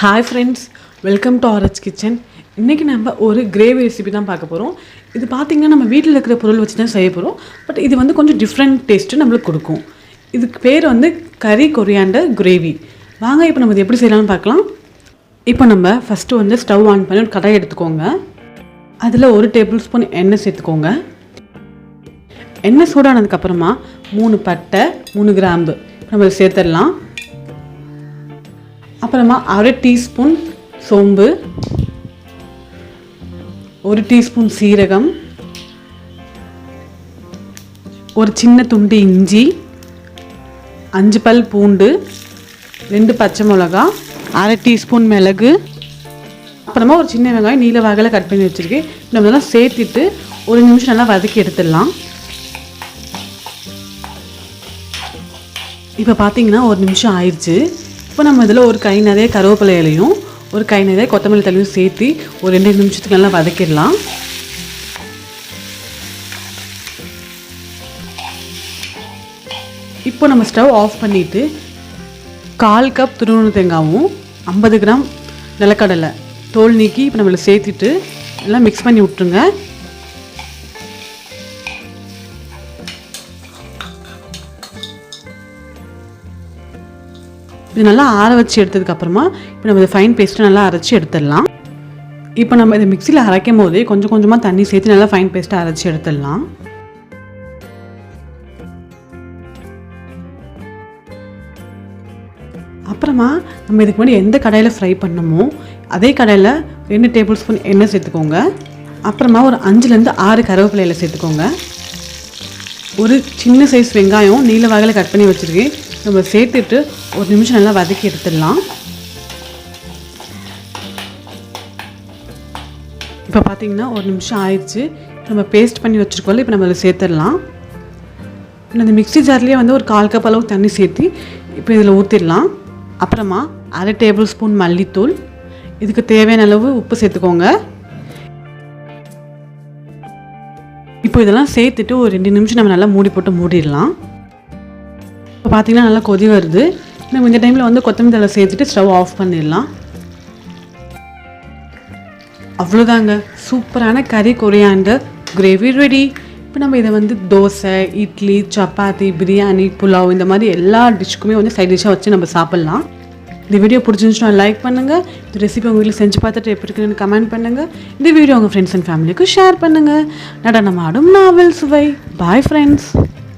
Hi friends welcome to orange kitchen இன்றைக்கி நம்ம ஒரு கிரேவி ரெசிபி தான் பார்க்க போகிறோம் இது பார்த்திங்கன்னா நம்ம வீட்டில் இருக்கிற பொருள் வச்சு தான் செய்ய போகிறோம் பட் இது வந்து கொஞ்சம் டிஃப்ரெண்ட் டேஸ்ட்டு நம்மளுக்கு கொடுக்கும். இதுக்கு பேர் வந்து கறி கொரியாண்டர் கிரேவி வாங்க இப்போ நம்ம இது எப்படி செய்யலாம்னு பார்க்கலாம். இப்போ நம்ம ஃபஸ்ட்டு வந்து ஸ்டவ் ஆன் பண்ணி ஒரு கடாய் எடுத்துக்கோங்க. அதில் ஒரு டேபிள் ஸ்பூன் எண்ணெய் சேர்த்துக்கோங்க. எண்ணெய் சூடானதுக்கப்புறமா மூணு பட்டை மூணு கிராம்பு. நம்ம சேர்த்துடலாம். அப்புறமா அரை டீஸ்பூன் சோம்பு ஒரு டீஸ்பூன் சீரகம் ஒரு சின்ன துண்டு இஞ்சி அஞ்சு பல் பூண்டு ரெண்டு பச்சை மிளகா அரை டீஸ்பூன் மிளகு அப்புறமா ஒரு சின்ன வெங்காயம் நீல வகையில் கட் பண்ணி வச்சுருக்கேன். நம்ம இதெல்லாம் சேர்த்துட்டு ஒரு நிமிஷம் நல்லா வதக்கி எடுத்துடலாம். இப்போ பார்த்தீங்கன்னா ஒரு நிமிஷம் ஆயிடுச்சு. இப்போ நம்ம இதில் ஒரு கை நிறைய கருவேப்பிலை இலையும் ஒரு கை நிறைய கொத்தமல்லி தலையும் சேர்த்து ஒரு ரெண்டு நிமிஷத்துக்கு நல்லா வதக்கிடலாம். இப்போ நம்ம ஸ்டவ் ஆஃப் பண்ணிவிட்டு கால் கப் துருவண தேங்காவும் ஐம்பது கிராம் நிலக்கடலை தோல் நீக்கி இப்போ நம்மளை சேர்த்துட்டு எல்லாம் மிக்ஸ் பண்ணி விட்ருங்க இது நல்லா ஆற வச்சு எடுத்ததுக்கப்புறமா இப்போ நம்ம இதை ஃபைன் பேஸ்ட்டு நல்லா அரைச்சி எடுத்துடலாம். இப்போ நம்ம இதை மிக்சியில் அரைக்கும் போதே கொஞ்சம் கொஞ்சமாக தண்ணி சேர்த்து நல்லா ஃபைன் பேஸ்ட்டாக அரைச்சி எடுத்துடலாம். அப்புறமா நம்ம இதுக்கு முன்னாடி எந்த கடையில் ஃப்ரை பண்ணமோ அதே கடையில் ரெண்டு டேபிள் ஸ்பூன் எண்ணெய் சேர்த்துக்கோங்க. அப்புறமா ஒரு அஞ்சுலேருந்து ஆறு கருவேப்பிலையில் சேர்த்துக்கோங்க. ஒரு சின்ன சைஸ் வெங்காயம் நீல வகையில் கட் பண்ணி வச்சுருக்கேன். நம்ம சேர்த்துட்டு ஒரு நிமிஷம் நல்லா வதக்கி எடுத்துடலாம். இப்போ பார்த்தீங்கன்னா ஒரு நிமிஷம் ஆயிடுச்சு. நம்ம பேஸ்ட் பண்ணி வச்சுருக்கோம்ல இப்போ நம்ம அதில் சேர்த்துடலாம். இந்த மிக்ஸி ஜார்லேயே வந்து ஒரு கால் கப் அளவுக்கு தண்ணி சேர்த்து இப்போ இதில் ஊற்றிடலாம் அப்புறமா அரை டேபிள் ஸ்பூன் மல்லித்தூள். இதுக்கு தேவையான அளவு உப்பு சேர்த்துக்கோங்க. இப்போ இதெல்லாம் சேர்த்துட்டு ஒரு ரெண்டு நிமிஷம் நம்ம நல்லா மூடி போட்டு மூடிடலாம். இப்போ பார்த்தீங்கன்னா நல்லா கொதி வருது. நம்ம இந்த டைமில் வந்து கொத்தமல்லி தழை சேர்த்துட்டு ஸ்டவ் ஆஃப் பண்ணிடலாம். அவ்வளோதாங்க சூப்பரான கறி கொரியாண்டர் கிரேவி ரெடி இப்போ நம்ம இதை வந்து தோசை இட்லி சப்பாத்தி பிரியாணி புலாவ் இந்த மாதிரி எல்லா டிஷ்க்குமே வந்து சைட் டிஷ்ஷாக வச்சு நம்ம சாப்பிட்லாம். இந்த வீடியோ பிடிச்சிருந்துச்சுன்னா லைக் பண்ணுங்கள் இந்த ரெசிபி உங்கள் வீட்டில் செஞ்சு பார்த்துட்டு எப்படி இருக்குன்னு கமெண்ட் பண்ணுங்கள் இந்த வீடியோ உங்கள் ஃப்ரெண்ட்ஸ் அண்ட் ஃபேமிலிக்கு ஷேர் பண்ணுங்கள் நம்ம ஆடும் நாவல் சுவை. Bye friends